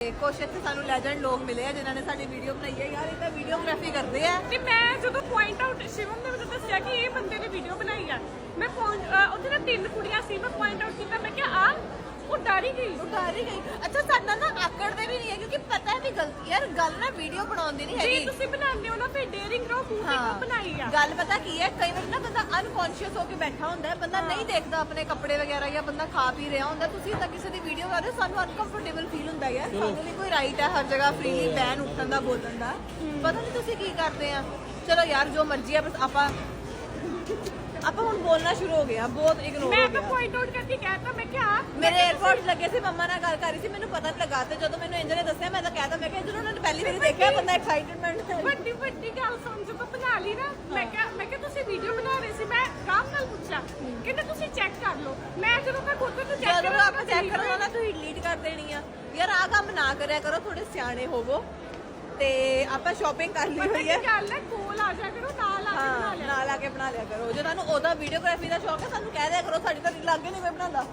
ਕੁਛ ਇੱਥੇ ਸਾਨੂੰ ਲੈਜੈਂਡ ਲੋਕ ਮਿਲੇ ਆ ਜਿਨ੍ਹਾਂ ਨੇ ਸਾਡੀ ਵੀਡੀਓ ਬਣਾਈ ਹੈ ਯਾਰ ਇਹ ਤਾਂ ਵੀਡੀਓਗ੍ਰਾਫੀ ਕਰਦੇ ਆ। ਤੇ ਮੈਂ ਜਦੋਂ ਪੁਆਇੰਟ ਆਊਟ ਸ਼ਿਵਮ ਨੇ ਮੈਨੂੰ ਦੱਸਿਆ ਕਿ ਇਹ ਬੰਦੇ ਨੇ ਵੀਡੀਓ ਬਣਾਈ ਆ। ਮੈਂ point- ਅਹ ਉੱਥੇ ਨਾ ਤਿੰਨ ਕੁੜੀਆਂ ਸੀ ਮੈਂ ਪੁਆਇੰਟ ਆਊਟ ਕੀਤਾ। ਮੈਂ ਕਿਹਾ ਆ ਉਹ ਡਰ ਹੀ ਗਈ ਉਤਾਰ ਹੀ ਗਈ। ਅੱਛਾ ਸਾਡਾ ਨਾ ਆਕੜਦੇ ਵੀ ਨਹੀਂ ਹੈ ਕਿਉਂਕਿ ਪਤਾ ਹੈ ਵੀ ਗਲਤੀ ਯਾਰ ਗੱਲ ਨਾ ਵੀਡੀਓ ਬਣਾਉਣ ਦੀ ਨਹੀਂ ਜੇ ਹੈਗੀ। ਤੁਸੀਂ ਬਣਾਉਂਦੇ ਹੋ ਨਾ ਫਿਰ ਡੇਅਰਿੰਗ ਰਹੋ ਤੇ ਕਿਉਂ ਬਣਾਈ ਆ। ਗੱਲ ਪਤਾ ਕੀ ਹੈ ਕਈ ਵਾਰ ਨਾ ਬੰਦਾ ਅਨਕੌਂਸ਼ੀਅਸ ਹੋ ਕੇ ਬੈਠਾ ਹੁੰਦਾ ਹੈ ਬੰਦਾ ਨਹੀਂ ਦੇਖਦਾ ਆਪਣੇ ਕੱਪੜੇ ਵਗੈਰਾ ਜਾਂ ਬੰਦਾ ਖਾ ਪੀ ਰਿਹਾ ਹੁੰਦਾ ਤੁਸੀਂ ਤਾਂ ਕਿਸੇ ਦੀ ਵੀਡੀਓ ਕਰ ਰਹੇ ਹੋ ਸਾਨੂੰ ਅਨਕੰਫਰਟੇਬਲ ਫੀਲ ਹੁੰਦਾ ਹੈ ਸਾਨੂੰ ਨਹੀਂ ਕੋਈ ਰਾਈਟ ਹੈ ਹਰ ਜਗ੍ਹਾ ਫ੍ਰੀਲੀ ਬੈਨ ਉੱਠਣ ਦਾ ਬੋਲਣ ਦਾ। ਪਤਾ ਨਹੀਂ ਤੁਸੀਂ ਕੀ ਕਰਦੇ ਆ। ਚਲੋ ਯਾਰ ਜੋ ਮਰਜ਼ੀ ਹੈ ਬਸ ਆਪਾਂ ਆਪਾਂ ਹੁਣ ਬੋਲਣਾ ਸ਼ੁਰੂ ਹੋ ਗਿਆ ਬਹੁਤ ਇਗਨੋਰ ਮੈਂ ਤਾਂ ਪੁਆਇੰਟ ਆਊਟ ਕਰਕੇ ਕਹਿਤਾ ਮੈਂ ਕਿਹਾ ਆ ਮੇਰੇ 에어ਪੋਰਟਸ ਲੱਗੇ ਸੀ ਮੰਮਾ ਨਾਲ ਗੱਲ ਕਰ ਰਹੀ ਸੀ ਮੈਨੂੰ ਪਤਾ ਨਹੀਂ ਲੱਗਾ ਤੇ ਜਦੋਂ ਮੈਨੂੰ ਇੰਜਨ ਨੇ ਦੱਸਿਆ ਮੈਂ ਤਾਂ ਕਹਿਤਾ ਮੈਂ ਕਿਹਾ ਜਦੋਂ ਉਹਨਾਂ ਨੇ ਪਹਿਲੀ ਵਾਰੀ ਦੇਖਿਆ ਬੰਦਾ ਐਕਸਾਈਟਮੈਂਟ ਵੱਡੀ ਵੱਡੀ ਗੱਲ ਸਮਝ ਤੋਂ ਬਣਾ ਲਈ ਨਾ। ਮੈਂ ਕਿਹਾ ਮੈਂ ਕਿਹਾ ਤੁਸੀਂ ਵੀਡੀਓ ਬਣਾ ਕਰ ਲਓ। ਮੈਂ ਜਦੋਂ ਮੈਂ ਖੁਦ ਨੂੰ ਚੈੱਕ ਜਦੋਂ ਆਪਾਂ ਚੈੱਕ ਕਰਨਾ ਨਾ ਤੁਸੀਂ ਡਿਲੀਟ ਕਰ ਦੇਣੀ ਆ। ਯਾਰ ਆ ਕੰਮ ਨਾ ਕਰਿਆ ਕਰੋ ਥੋੜੇ ਸਿਆਣੇ ਹੋਵੋ। ਤੇ ਆਪਾਂ ਸ਼ਾਪਿੰਗ ਕਰ ਲਈ ਹੋਈ ਹੈ। ਗੱਲ ਹੈ ਕੋਲ ਆ ਜਾ ਕਰੋ ਨਾਲ ਆ ਕੇ ਬਣਾ ਹਾਂ ਲਿਆ ਨਾਲ ਆ ਕੇ ਬਣਾ ਲਿਆ ਕਰੋ। ਜੇ ਤੁਹਾਨੂੰ ਉਹਦਾ ਵੀਡੀਓਗ੍ਰਾਫੀ ਦਾ ਸ਼ੌਕ ਹੈ ਸਾਨੂੰ ਕਹਿ ਦਿਆ ਕਰੋ ਸਾਡੀ ਤਾਂ ਲਾਗੇ ਨਹੀਂ ਕੋਈ ਬਣਾਉਂਦਾ।